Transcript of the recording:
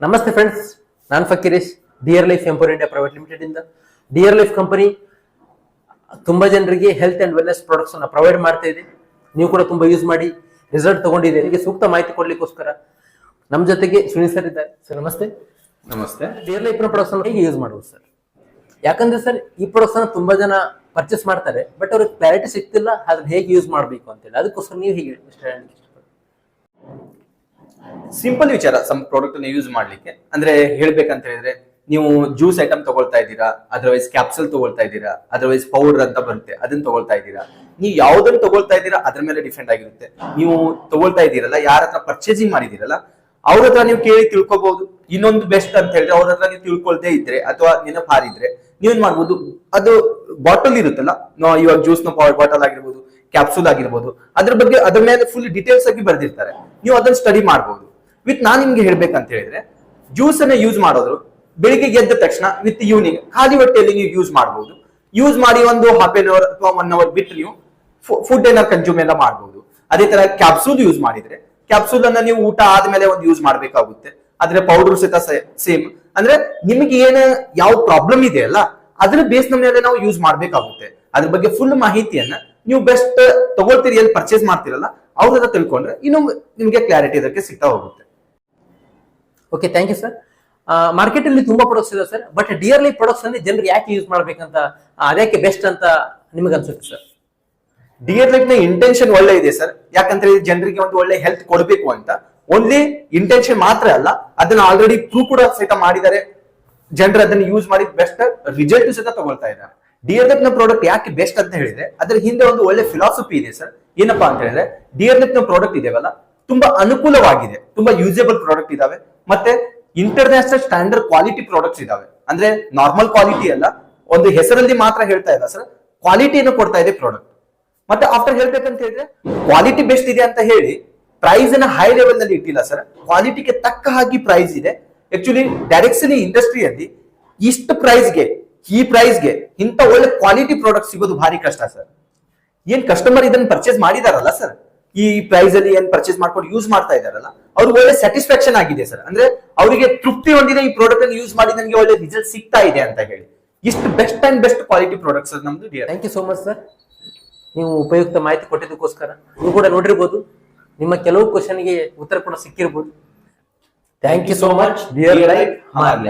ನಮಸ್ತೆ ಫ್ರೆಂಡ್ಸ್ ನಾನು Fakiresh dear life empower India private limited ಇಂದ. ಡಿಯರ್ ಲೈಫ್ ಕಂಪನಿ ತುಂಬಾ ಜನರಿಗೆ ಹೆಲ್ತ್ ಅಂಡ್ ವೆಲ್ನೆಸ್ ಪ್ರಾಡಕ್ಟ್ಸ್ ಅನ್ನ ಪ್ರೊವೈಡ್ ಮಾಡ್ತಾ ಇದೆ. ನೀವು ಕೂಡ ತುಂಬಾ ಯೂಸ್ ಮಾಡಿ ರಿಸಲ್ಟ್ ತಗೊಂಡಿದ್ದೀರಿ. ನಿಮಗೆ ಸೂಕ್ತ ಮಾಹಿತಿ ಕೊಡ್ಲಿಕ್ಕೋಸ್ಕರ ನಮ್ಮ ಜೊತೆಗೆ ಸುನೀಲ್ ಸರ್ ಇದ್ದಾರೆ. ಸರ್ ನಮಸ್ತೆ. ನಮಸ್ತೆ. ಡಿಯರ್ ಲೈಫ್ ಪ್ರಾಡಕ್ಟ್ಸ್ ಅನ್ನು ಹೇಗೆ ಯೂಸ್ ಮಾಡುವುದು ಸರ್ ಯಾಕಂದ್ರೆ ಸರ್ ಈ ಪ್ರಾಡಕ್ಟ್ಸ್ ಅನ್ನ ತುಂಬಾ ಜನ ಪರ್ಚೇಸ್ ಮಾಡ್ತಾರೆ ಬಟ್ ಅವ್ರಿಗೆ ಕ್ಲಾರಿಟಿ ಸಿಗ್ತಿಲ್ಲ ಅದನ್ನ ಹೇಗೆ ಯೂಸ್ ಮಾಡಬೇಕು ಅಂತೇಳಿ. ಅದಕ್ಕೋಸ್ಕರ ನೀವು ಹೇಗೆ? ಸಿಂಪಲ್ ವಿಚಾರ ಸಮ್ ಪ್ರಾಡಕ್ಟ್ ಅನ್ನು ಯೂಸ್ ಮಾಡ್ಲಿಕ್ಕೆ. ಅಂದ್ರೆ ಹೇಳ್ಬೇಕಂತ ಹೇಳಿದ್ರೆ, ನೀವು ಜ್ಯೂಸ್ ಐಟಮ್ ತಗೊಳ್ತಾ ಇದ್ದೀರಾ ಅದರ್ವೈಸ್ ಕ್ಯಾಪ್ಸಲ್ ತಗೊಳ್ತಾ ಇದ್ದೀರಾ ಅದರ್ವೈಸ್ ಪೌಡರ್ ಅಂತ ಬರುತ್ತೆ, ಅದನ್ನ ತಗೊಳ್ತಾ ಇದ್ದೀರಾ. ನೀವು ಯಾವ್ದನ್ನ ತಗೊಳ್ತಾ ಇದ್ದೀರಾ, ಅದ್ರ ಮೇಲೆ ಡಿಫೆಂಡ್ ಆಗಿರುತ್ತೆ. ನೀವು ತಗೊಳ್ತಾ ಇದ್ದೀರಲ್ಲ, ಯಾರ ಹತ್ರ ಪರ್ಚೇಸಿಂಗ್ ಮಾಡಿದಿರಲ್ಲ ಅವ್ರ ಹತ್ರ ನೀವು ಕೇಳಿ ತಿಳ್ಕೊಬಹುದು ಇನ್ನೊಂದು ಬೆಸ್ಟ್ ಅಂತ ಹೇಳಿದ್ರೆ, ಅವ್ರ ಹತ್ರ ನೀವು ಇದ್ರೆ, ಅಥವಾ ನೆನಪು ಹಾರಿದ್ರೆ ನೀವೇನ್ ಮಾಡ್ಬೋದು, ಅದು ಬಾಟಲ್ ಇರುತ್ತಲ್ಲ ಇವಾಗ ಜ್ಯೂಸ್ನ ಬಾಟಲ್ ಆಗಿರ್ಬೋದು ಕ್ಯಾಪ್ಸೂಲ್ ಆಗಿರ್ಬೋದು, ಅದ್ರ ಬಗ್ಗೆ ಅದ್ರ ಮೇಲೆ ಫುಲ್ ಡೀಟೇಲ್ಸ್ ಆಗಿ ಬರ್ದಿರ್ತಾರೆ. ನೀವು ಅದನ್ನ ಸ್ಟಡಿ ಮಾಡಬಹುದು ವಿತ್ ನಾನ್ ನಿಮ್ಗೆ ಹೇಳ್ಬೇಕಂತ ಹೇಳಿದ್ರೆ ಜ್ಯೂಸ್ ಅನ್ನ ಯೂಸ್ ಮಾಡೋದ್ರು ಬೆಳಿಗ್ಗೆ ಎದ್ದ ತಕ್ಷಣ ವಿತ್ ಈವ್ನಿಂಗ್ ಖಾಲಿ ಹೊಟ್ಟೆಯಲ್ಲಿ ನೀವು ಯೂಸ್ ಮಾಡಬಹುದು ಯೂಸ್ ಮಾಡಿ ಒಂದು ಹಾಫ್ ಎನ್ ಅವರ್ ಅಥವಾ ಒನ್ ಅವರ್ ಬಿಟ್ಟು ನೀವು ಫುಡ್ ಏನಾರು ಕನ್ಸ್ಯೂಮ್ ಎಲ್ಲ ಮಾಡಬಹುದು ಅದೇ ತರ ಕ್ಯಾಪ್ಸೂಲ್ ಯೂಸ್ ಮಾಡಿದ್ರೆ ಕ್ಯಾಪ್ಸೂಲ್ ಅನ್ನ ನೀವು ಊಟ ಆದ್ಮೇಲೆ ಒಂದು ಯೂಸ್ ಮಾಡ್ಬೇಕಾಗುತ್ತೆ. ಆದ್ರೆ ಪೌಡರ್ ಸಹಿತ ಸೇಮ್ ಅಂದ್ರೆ ನಿಮಗೆ ಏನ ಯಾವ ಪ್ರಾಬ್ಲಮ್ ಇದೆ ಅಲ್ಲ, ಅದ್ರ ಬೇಸ್ ಮೇಲೆ ನಾವು ಯೂಸ್ ಮಾಡ್ಬೇಕಾಗುತ್ತೆ. ಅದ್ರ ಬಗ್ಗೆ ಫುಲ್ ಮಾಹಿತಿಯನ್ನ ನೀವು ಬೆಸ್ಟ್ ತಗೊಳ್ತೀರಿ, ಎಲ್ಲಿ ಪರ್ಚೇಸ್ ಮಾಡ್ತೀರಲ್ಲ, ಅವ್ರ ತಿಳ್ಕೊಂಡ್ರೆ ಇನ್ನು ನಿಮ್ಗೆ ಕ್ಲಾರಿಟಿ ಅದಕ್ಕೆ ಸಿಗ್ತಾ ಹೋಗುತ್ತೆ. Okay thank you sir market ಅಲ್ಲಿ ತುಂಬಾ ಪ್ರಾಡಕ್ಟ್ಸ್ ಇದೆ ಸರ್ ಬಟ್ ಡಿಯರ್ಲಿ ಪ್ರಾಡಕ್ಟ್ಸ್ ಅಂದ್ರೆ ಜನರು ಯಾಕೆ ಯೂಸ್ ಮಾಡ್ಬೇಕಂತ ಅದಕ್ಕೆ ಬೆಸ್ಟ್ ಅಂತ ನಿಮಗೆ ಅನ್ಸುತ್ತೆ ಸರ್ ಡಿಯರ್ ಲೈಫ್ನ ಇಂಟೆನ್ಷನ್ ಒಳ್ಳೆ ಇದೆ ಸರ್ ಯಾಕಂದ್ರೆ ಜನರಿಗೆ ಒಂದು ಒಳ್ಳೆ ಹೆಲ್ತ್ ಕೊಡಬೇಕು ಅಂತ. ಓನ್ಲಿ ಇಂಟೆನ್ಷನ್ ಮಾತ್ರ ಅಲ್ಲ, ಅದನ್ನ ಆಲ್ರೆಡಿ ಪ್ರೂವ್ ಕೂಡ ಸಹಿತ ಮಾಡಿದ್ದಾರೆ. ಜನರು ಅದನ್ನ ಯೂಸ್ ಮಾಡಿ ಬೆಸ್ಟ್ ರಿಸಲ್ಟ್ ಸಹಿತ ತಗೊಳ್ತಾ ಇದ್ದಾರೆ. ಡಿಯರ್ನ ಪ್ರಾಡಕ್ಟ್ ಯಾಕೆ ಬೆಸ್ಟ್ ಅಂತ ಹೇಳಿದ್ರೆ, ಅದ್ರ ಹಿಂದೆ ಒಂದು ಒಳ್ಳೆ ಫಿಲಾಸಫಿ ಇದೆ ಸರ್ ಏನಪ್ಪಾ ಅಂತ ಹೇಳಿದ್ರೆ ಡಿಯರ್ ಲೈಫ್ನ ಪ್ರಾಡಕ್ಟ್ ಇದೆಯಲ್ಲ ತುಂಬಾ ಅನುಕೂಲವಾಗಿದೆ. ತುಂಬಾ ಯೂಸೇಬಲ್ ಪ್ರಾಡಕ್ಟ್ ಇದಾವೆ. ಮತ್ತೆ ಇಂಟರ್ನ್ಯಾಷನಲ್ ಸ್ಟ್ಯಾಂಡರ್ಡ್ ಕ್ವಾಲಿಟಿ ಪ್ರಾಡಕ್ಟ್ಸ್ ಇದಾವೆ. ಅಂದ್ರೆ ನಾರ್ಮಲ್ ಕ್ವಾಲಿಟಿ ಅಲ್ಲ, ಒಂದು ಹೆಸರಲ್ಲಿ ಮಾತ್ರ ಹೇಳ್ತಾ ಇಲ್ಲ ಸರ್ ಕ್ವಾಲಿಟಿಯನ್ನು ಕೊಡ್ತಾ ಇದೆ ಪ್ರಾಡಕ್ಟ್ ಮತ್ತೆ ಆಫ್ಟರ್ ಹೇಳ್ಬೇಕಂತ ಹೇಳಿದ್ರೆ ಕ್ವಾಲಿಟಿ ಬೆಸ್ಟ್ ಇದೆ ಅಂತ ಹೇಳಿ ಪ್ರೈಸ್ ಅನ್ನ ಹೈ ಲೆವೆಲ್ನಲ್ಲಿ ಇಟ್ಟಿಲ್ಲ ಸರ್ ಕ್ವಾಲಿಟಿಗೆ ತಕ್ಕ ಹಾಗೆ ಪ್ರೈಸ್ ಇದೆ. ಆಕ್ಚುಲಿ ಡೈರೆಕ್ಷನ್ ಇಂಡಸ್ಟ್ರಿಯಲ್ಲಿ ಇಷ್ಟು ಪ್ರೈಸ್ಗೆ ಈ ಪ್ರೈಸ್ಗೆ ಇಂಥ ಒಳ್ಳೆ ಕ್ವಾಲಿಟಿ ಪ್ರಾಡಕ್ಟ್ ಸಿಗೋದು ಭಾರಿ ಕಷ್ಟ ಸರ್ ಏನ್ ಕಸ್ಟಮರ್ ಇದನ್ನ ಪರ್ಚೇಸ್ ಮಾಡಿದಾರಲ್ಲ ಸರ್ ಈ ಪ್ರೈಸ್ ಅಲ್ಲಿ ಏನ್ ಪರ್ಚೇಸ್ ಮಾಡ್ಕೊಂಡು ಯೂಸ್ ಮಾಡ್ತಾ ಇದಾರಲ್ಲ ಅವ್ರಿಗೆ ಒಳ್ಳೆ ಸ್ಯಾಟಿಸ್ಫ್ಯಾಕ್ಷನ್ ಆಗಿದೆ ಸರ್ ಅಂದ್ರೆ ಅವರಿಗೆ ತೃಪ್ತಿ ಹೊಂದಿದೆ ಈ ಪ್ರಾಡಕ್ಟ್ ಅನ್ನು ಯೂಸ್ ಮಾಡಿ ನನಗೆ ಒಳ್ಳೆ ರಿಸಲ್ಟ್ ಸಿಗ್ತಾ ಇದೆ ಅಂತ ಹೇಳಿ. ಇಷ್ಟು best and best quality products ನಮ್ದು dear thank you so much sir ನೀವು ಉಪಯುಕ್ತ ಮಾಹಿತಿ ಕೊಟ್ಟಿದ್ದಕ್ಕೋಸ್ಕರ ನೀವು ಕೂಡ ನೋಡಿರ್ಬೋದು. ನಿಮ್ಮ ಕೆಲವು ಕ್ವಶನ್ಗೆ ಉತ್ತರ ಕೂಡ ಸಿಕ್ಕಿರ್ಬೋದು. Thank you so much dear life R.